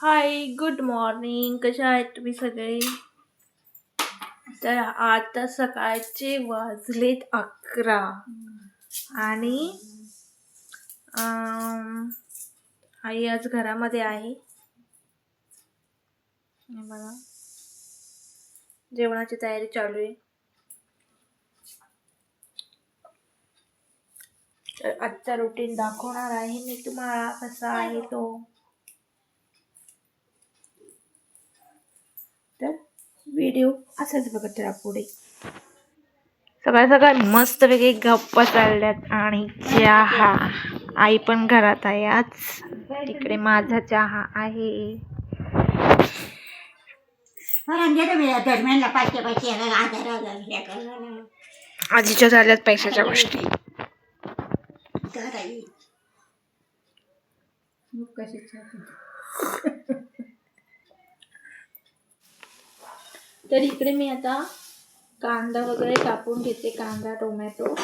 Hi good morning कशा आहेत तुम्ही सगळे? तर आता सकाळचे वाजलेत अकरा. आणि आई आज घरामध्ये आहे. बघा. जेवणाची तयारी चालू आहे. तर आजचा रुटीन दाखवणार आहे मी तुम्हाला कसा आहे तो तर व्हिडिओ असाच बघत राहा पुढे. सकाळ सकाळ मस्त वेगळी गप्पा चालल्यात आणि चहा. आई पण घरात आहे आज. इकडे माझा चहा आहे. आजीच्या झाल्यात पैशाच्या गोष्टी. करावी. तर इकडे मी आता कांदा वगैरे कापून घेते कांदा टोमॅटो.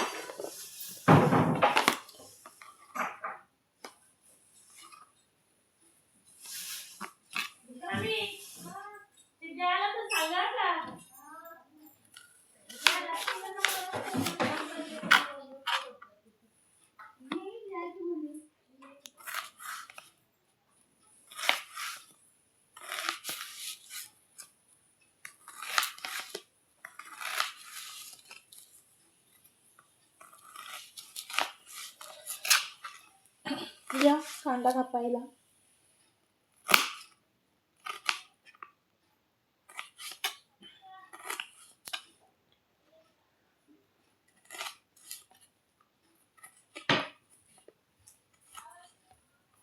या कांदा कापायला.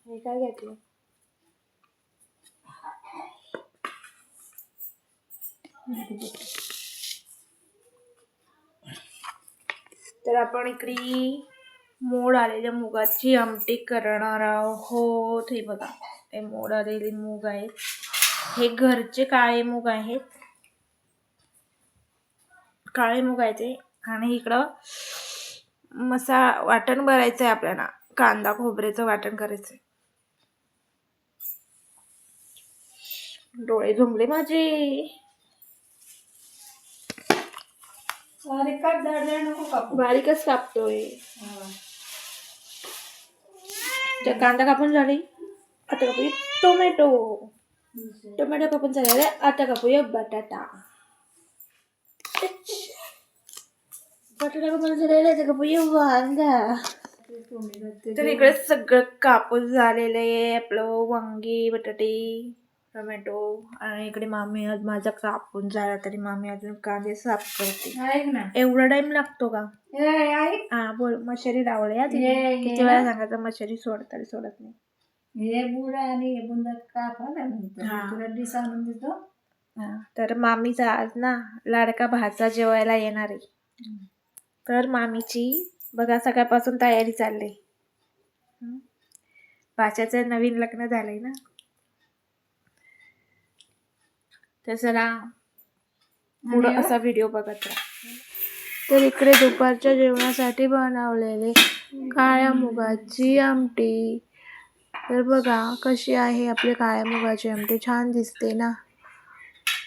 हे काय घेतलं? तर आपण इकडे मोड आलेल्या मुगाची आमटी करणार आहोत. हे बघा. हे मोड आलेले मूग आहेत. हे घरचे काळे मूग आहेत. काळे मूग आहेत हे आणि इकडं मसा वाटण भरायचं आहे आपल्याला. कांदा खोबऱ्याचं वाटण करायचं डोळे झुंबले माझे. बारीकच कापतोय. तर कांदा कापून झाली आता कापूया टोमॅटो टोमॅटो कापून झालेला आहे. आता कापूया बटाटा बटाटा कापून झालेला आहे, आता कापूया वांगा तर इकडे सगळं कापून झालेलं आहे आपलं वांगी बटाटे टोमॅटो आणि इकडे मामी आज माझा कापून झाला तरी मामी अजून कांदे साफ करते. एवढा टाइम लागतो का? हा बोल. मशरी लावले. ये. किती वेळा सांगायचं मशरी सोड तरी सोडत नाही. हे बुड आणि हे बुंदा कापा. तुला डिस आणून देतो. तर मामीचा आज ना लाडका भाचा जेवायला येणार आहे. तर मामीची बघा सकाळपासून तयारी चालली? भाच्याचं नवीन लग्न झालंय ना? तर चला पुढं असा व्हिडिओ बघत राहा. तर इकडे दुपारच्या जेवणासाठी बनवलेले काळ्या मुगाची आमटी. तर बघा कशी आहे आपली काळ्या मुगाची आमटी. छान दिसते ना?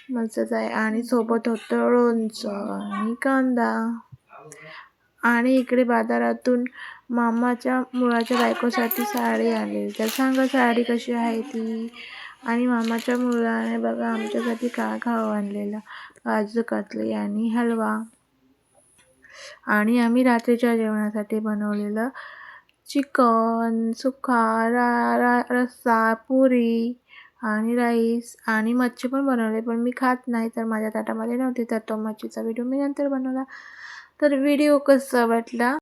मस्तच आहे. आणि सोबत होतं लोणचं आणि कांदा. आणि इकडे बाजारातून मामाच्या मुलाच्या बायकोसाठी साडी आली तर सांगा साडी कशी आहे ती? आणि मामाच्या मुलाने बघा आमच्यासाठी काय खाऊ आणलेलं. काजू कतली आणि हलवा. आणि आम्ही रात्रीच्या जेवणासाठी बनवलेलं चिकन सुका रा रा रस्सा पुरी आणि राईस. आणि मच्छी पण बनवले पण मी खात नाही तर माझ्या ताटामध्ये नव्हती तर तो मच्छीचा व्हिडिओ मी नंतर बनवला. तर व्हिडिओ कसा वाटला?